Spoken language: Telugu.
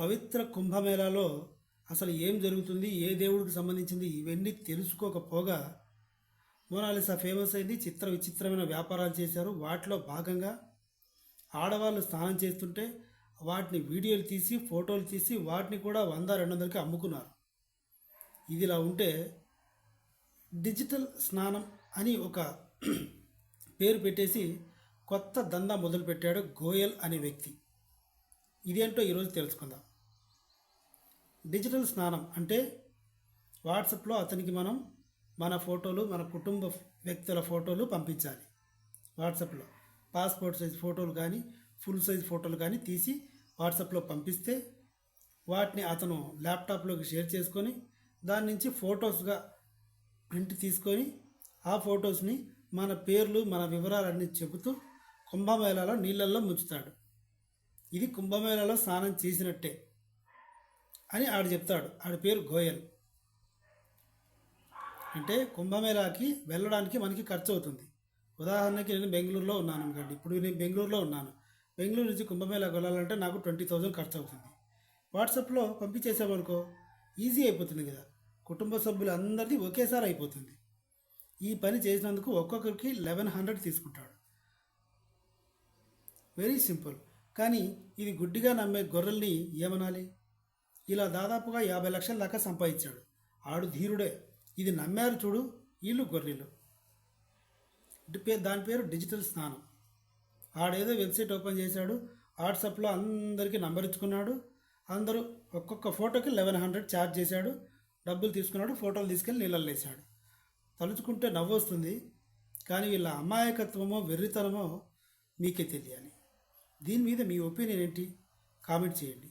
పవిత్ర కుంభమేళాలో అసలు ఏం జరుగుతుంది ఏ దేవుడికి సంబంధించింది ఇవన్నీ తెలుసుకోకపోగా మోనాలిసా ఫేమస్ అయింది. చిత్ర విచిత్రమైన వ్యాపారాలు చేశారు. వాటిలో భాగంగా ఆడవాళ్ళు స్నానం చేస్తుంటే వాటిని వీడియోలు తీసి ఫోటోలు తీసి వాటిని కూడా వంద రెండు వందలకి అమ్ముకున్నారు. ఇదిలా ఉంటే డిజిటల్ స్నానం అని ఒక పేరు పెట్టేసి కొత్త దందా మొదలుపెట్టాడు గోయల్ అనే వ్యక్తి. ఇదేంటో ఈరోజు తెలుసుకుందాం. డిజిటల్ స్నానం అంటే వాట్సాప్లో అతనికి మనం మన ఫోటోలు మన కుటుంబ వ్యక్తుల ఫోటోలు పంపించాలి. వాట్సాప్లో పాస్పోర్ట్ సైజ్ ఫోటోలు కానీ ఫుల్ సైజ్ ఫోటోలు కానీ తీసి వాట్సాప్లో పంపిస్తే వాటిని అతను ల్యాప్టాప్లోకి షేర్ చేసుకొని దాని నుంచి ఫొటోస్గా ప్రింట్ తీసుకొని ఆ ఫొటోస్ని మన పేర్లు మన వివరాలన్నీ చెబుతూ కుంభమేళాలో నీళ్ళల్లో ముంచుతాడు. ఇది కుంభమేళాలో స్నానం చేసినట్టే. అని ఆడు చెప్తాడు. ఆడి పేరు గోయల్. అంటే కుంభమేళాకి వెళ్ళడానికి మనకి ఖర్చు అవుతుంది ఉదాహరణకి నేను బెంగళూరులో ఉన్నాను అనుకోండి. ఇప్పుడు నేను బెంగళూరులో ఉన్నాను. బెంగళూరు నుంచి కుంభమేళాకి వెళ్ళాలంటే నాకు ట్వంటీ థౌజండ్ ఖర్చు అవుతుంది వాట్సాప్లో పంపించేసామనుకో ఈజీ అయిపోతుంది కదా. కుటుంబ సభ్యులు అందరిది ఒకేసారి అయిపోతుంది. ఈ పని చేసినందుకు ఒక్కొక్కరికి లెవెన్ హండ్రెడ్ తీసుకుంటాడు. Very simple. కానీ ఇది గుడ్డిగా నమ్మే గొర్రెల్ని ఏమనాలి? ఇలా దాదాపుగా యాభై లక్షల దాకా సంపాదించాడు. ఆడు ధీరుడే. ఇది నమ్మారు చూడు వీళ్ళు గొర్రెలు. దాని పేరు డిజిటల్ స్నానం. ఆడేదో వెబ్సైట్ ఓపెన్ చేశాడు వాట్సాప్లో అందరికీ నంబర్ ఇచ్చుకున్నాడు అందరూ ఒక్కొక్క ఫోటోకి లెవెన్ హండ్రెడ్ ఛార్జ్ చేశాడు డబ్బులు తీసుకున్నాడు ఫోటోలు తీసుకెళ్ళి నీళ్ళల్లో వేశాడు. తలుచుకుంటే నవ్వు వస్తుంది కానీ వీళ్ళ అమాయకత్వమో వెర్రితనమో మీకే తెలియాలి. దీని మీద మీ ఒపీనియన్ ఏంటి? కామెంట్ చేయండి.